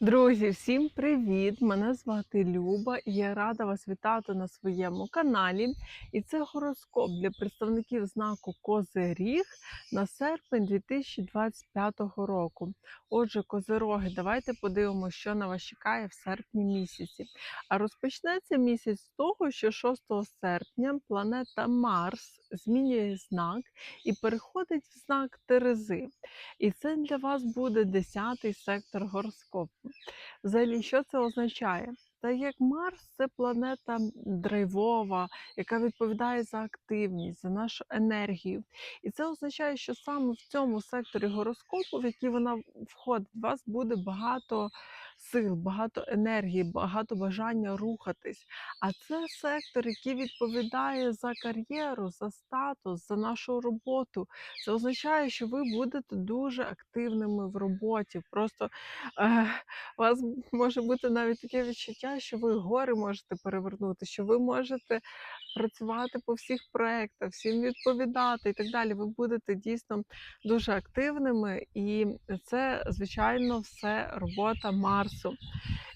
Друзі, всім привіт! Мене звати Люба я рада вас вітати на своєму каналі. І це гороскоп для представників знаку Козиріг на серпень 2025 року. Отже, козироги, давайте подивимося, що на вас чекає в серпні місяці. А розпочнеться місяць з того, що 6 серпня планета Марс змінює знак і переходить в знак Терези. І це для вас буде 10-й сектор гороскопу. Взагалі, що це означає? Та як Марс це планета драйвова, яка відповідає за активність, за нашу енергію. І це означає, що саме в цьому секторі гороскопу, в який вона входить, у вас буде багато сил, багато енергії, багато бажання рухатись. А це сектор, який відповідає за кар'єру, за статус, за нашу роботу. Це означає, що ви будете дуже активними в роботі. Просто е, у вас може бути навіть таке відчуття, що ви гори можете перевернути, що ви можете працювати по всіх проектах, всім відповідати і так далі. Ви будете дійсно дуже активними, і це, звичайно, все робота Марсу.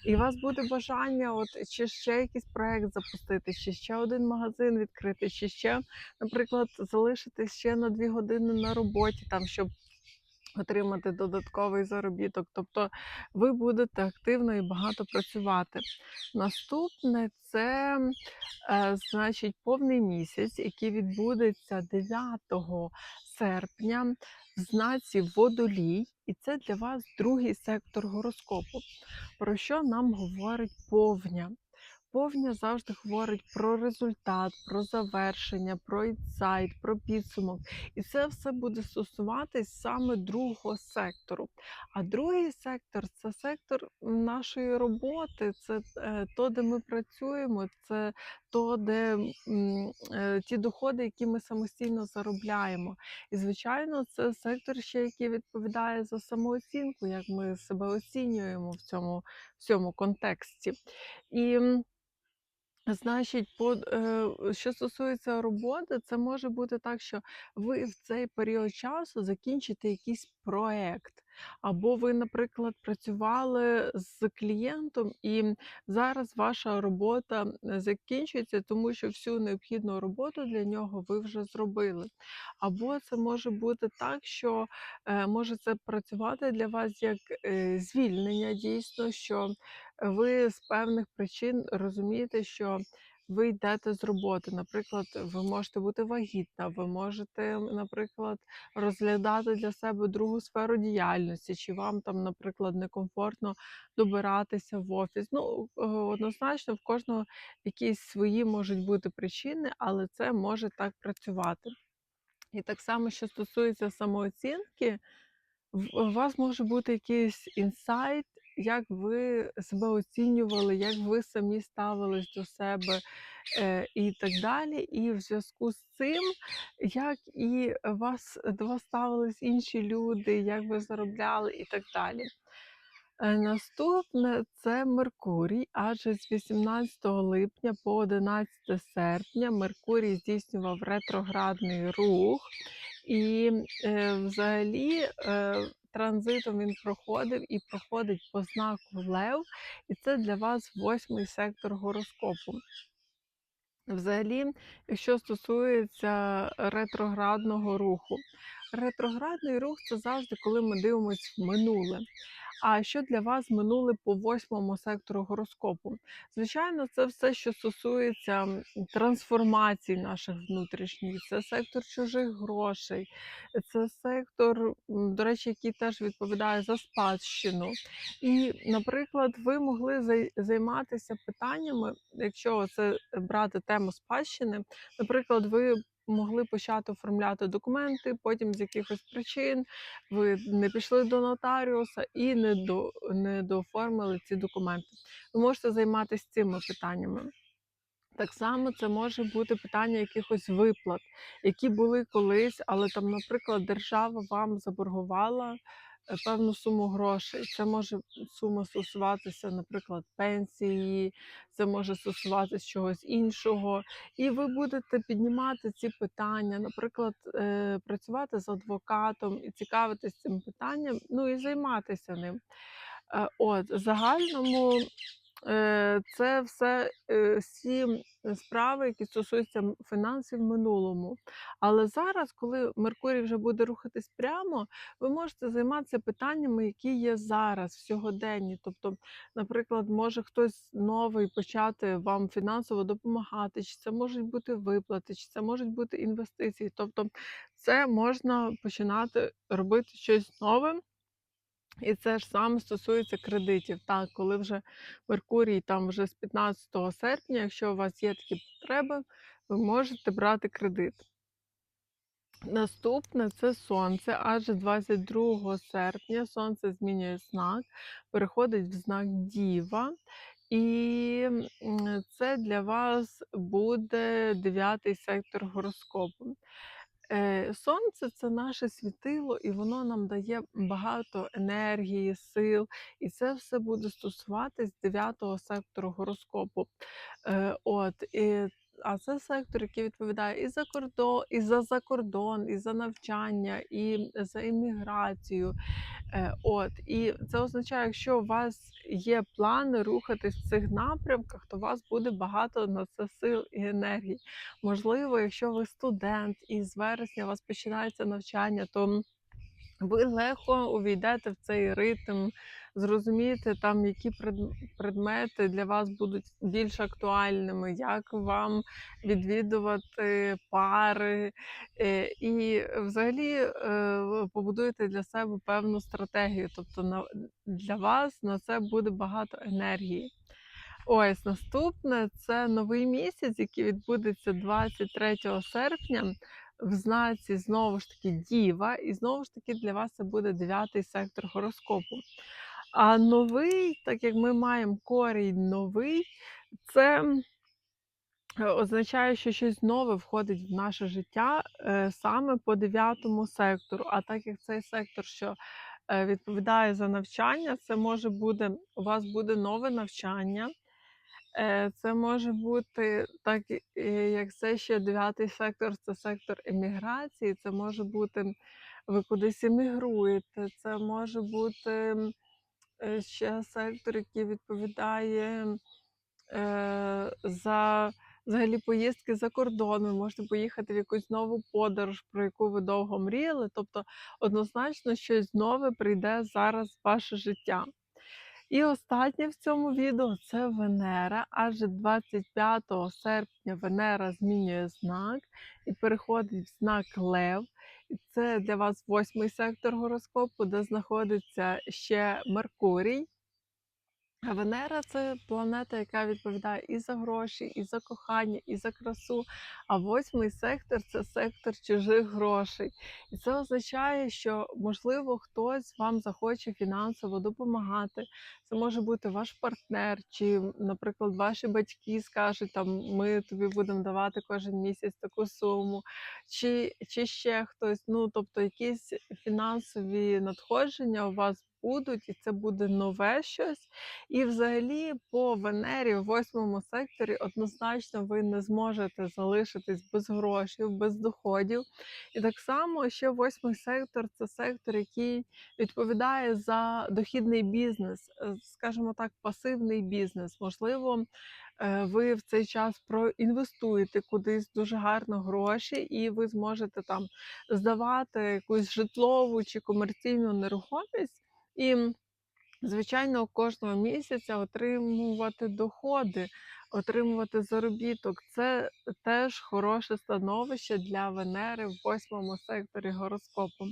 І у вас буде бажання, от чи ще якийсь проект запустити, чи ще один магазин відкрити, чи ще, наприклад, залишитись ще на дві години на роботі, там щоб отримати додатковий заробіток. Тобто ви будете активно і багато працювати. Наступне це е, значить повний місяць, який відбудеться 9 серпня в знаці водолій, і це для вас другий сектор гороскопу. Про що нам говорить повня? Повня завжди говорить про результат, про завершення, про інсайт, про підсумок. І це все буде стосуватись саме другого сектору. А другий сектор це сектор нашої роботи, це е, то, де ми працюємо, це то, де е, ті доходи, які ми самостійно заробляємо. І, звичайно, це сектор ще, який відповідає за самооцінку, як ми себе оцінюємо в цьому, в цьому контексті. І Значить, по е, що стосується роботи, це може бути так, що ви в цей період часу закінчите якийсь проект, або ви, наприклад, працювали з клієнтом, і зараз ваша робота е, закінчується, тому що всю необхідну роботу для нього ви вже зробили. Або це може бути так, що е, може це працювати для вас як звільнення, дійсно, що ви з певних причин розумієте, що ви йдете з роботи. Наприклад, ви можете бути вагітна, ви можете, наприклад, розглядати для себе другу сферу діяльності, чи вам там, наприклад, некомфортно добиратися в офіс. Ну, е, однозначно, в кожного якісь свої можуть бути причини, але це може так працювати. І так само, що стосується самооцінки, у вас може бути якийсь інсайт, як ви себе оцінювали, як ви самі ставились до себе, е, і так далі. І в зв'язку з цим, як і вас до вас ставились інші люди, як ви заробляли і так далі. Е, наступне це Меркурій, адже з 18 липня по 11 серпня Меркурій здійснював ретроградний рух, і е, взагалі е, транзитом він проходив і проходить по знаку Лев, і це для вас восьмий сектор гороскопу. Взагалі, що стосується ретроградного руху, ретроградний рух це завжди коли ми дивимося в минуле. А що для вас минуле по восьмому сектору гороскопу? Звичайно, це все, що стосується м, трансформацій наших внутрішніх, це сектор чужих грошей, це сектор, до речі, який теж відповідає за спадщину. І, наприклад, ви могли займатися питаннями, якщо це брати тему спадщини, наприклад, ви могли почати оформляти документи, потім з якихось причин ви не пішли до нотаріуса і не до не дооформили ці документи. Ви можете займатися цими питаннями. Так само це може бути питання якихось виплат, які були колись, але там, наприклад, держава вам заборгувала певну суму грошей. Це може сума стосуватися, наприклад, пенсії, це може стосуватися чогось іншого. І ви будете піднімати ці питання, наприклад, е, працювати з адвокатом і цікавитись цим питанням, ну і займатися ним. Е, от, загальному, це все, е, всі справи, які стосуються фінансів в минулому. Але зараз, коли Меркурій вже буде рухатись прямо, ви можете займатися питаннями, які є зараз, в сьогоденні. Тобто, наприклад, може хтось новий почати вам фінансово допомагати, чи це можуть бути виплати, чи це можуть бути інвестиції. Тобто, це можна починати робити щось нове. І це ж саме стосується кредитів. Так, коли вже Меркурій там вже з 15 серпня, якщо у вас є такі потреби, ви можете брати кредит. Наступне це сонце, адже 22 серпня сонце змінює знак, переходить в знак Діва, і це для вас буде дев'ятий сектор гороскопу. Е, Сонце це наше світило, і воно нам дає багато енергії, сил, і це все буде стосуватись дев'ятого сектору гороскопу. Е, от, і, а це сектор, який відповідає і за кордон, і за закордон, і за навчання, і за імміграцію. Е, от, і це означає, якщо у вас є плани рухатись в цих напрямках, то у вас буде багато на це сил і енергії. Можливо, якщо ви студент і з вересня у вас починається навчання, то ви легко увійдете в цей ритм, зрозумієте там, які предмети для вас будуть більш актуальними, як вам відвідувати пари, е, і взагалі е, побудуєте для себе певну стратегію. Тобто для вас на це буде багато енергії. Ось наступне це новий місяць, який відбудеться 23 серпня в знаці знову ж таки Діва, і знову ж таки для вас це буде дев'ятий сектор гороскопу. А новий, так як ми маємо корінь новий, це е, означає, що щось нове входить в наше життя е, саме по дев'ятому сектору. А так як цей сектор, що е, відповідає за навчання, це може бути у вас буде нове навчання. Це може бути так, як це ще дев'ятий сектор, це сектор еміграції. Це може бути ви кудись емігруєте, це може бути ще сектор, який відповідає е, за взагалі поїздки за кордон. Ви можете поїхати в якусь нову подорож, про яку ви довго мріяли. Тобто, однозначно, щось нове прийде зараз в ваше життя. І останнє в цьому відео це Венера, адже 25 серпня Венера змінює знак і переходить в знак Лев. Це для вас восьмий сектор гороскопу, де знаходиться ще Меркурій. Венера це планета, яка відповідає і за гроші, і за кохання, і за красу. А восьмий сектор це сектор чужих грошей. І це означає, що можливо хтось вам захоче фінансово допомагати. Це може бути ваш партнер, чи, наприклад, ваші батьки скажуть, там ми тобі будемо давати кожен місяць таку суму, чи, чи ще хтось. Ну тобто, якісь фінансові надходження у вас будуть, і це буде нове щось. І взагалі по Венері в восьмому секторі однозначно ви не зможете залишитись без грошей, без доходів. І так само ще восьмий сектор це сектор, який відповідає за дохідний бізнес, е, скажімо так, пасивний бізнес. Можливо, е, ви в цей час проінвестуєте кудись дуже гарно гроші, і ви зможете там здавати якусь житлову чи комерційну нерухомість. І Звичайно, кожного місяця отримувати доходи, отримувати заробіток це теж хороше становище для Венери в восьмому секторі гороскопу.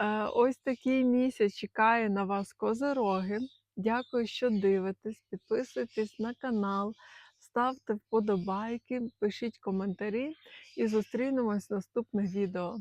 Е, Ось такий місяць чекає на вас козироги. Дякую, що дивитесь. Підписуйтесь на канал, ставте вподобайки, пишіть коментарі і зустрінемось в наступних відео.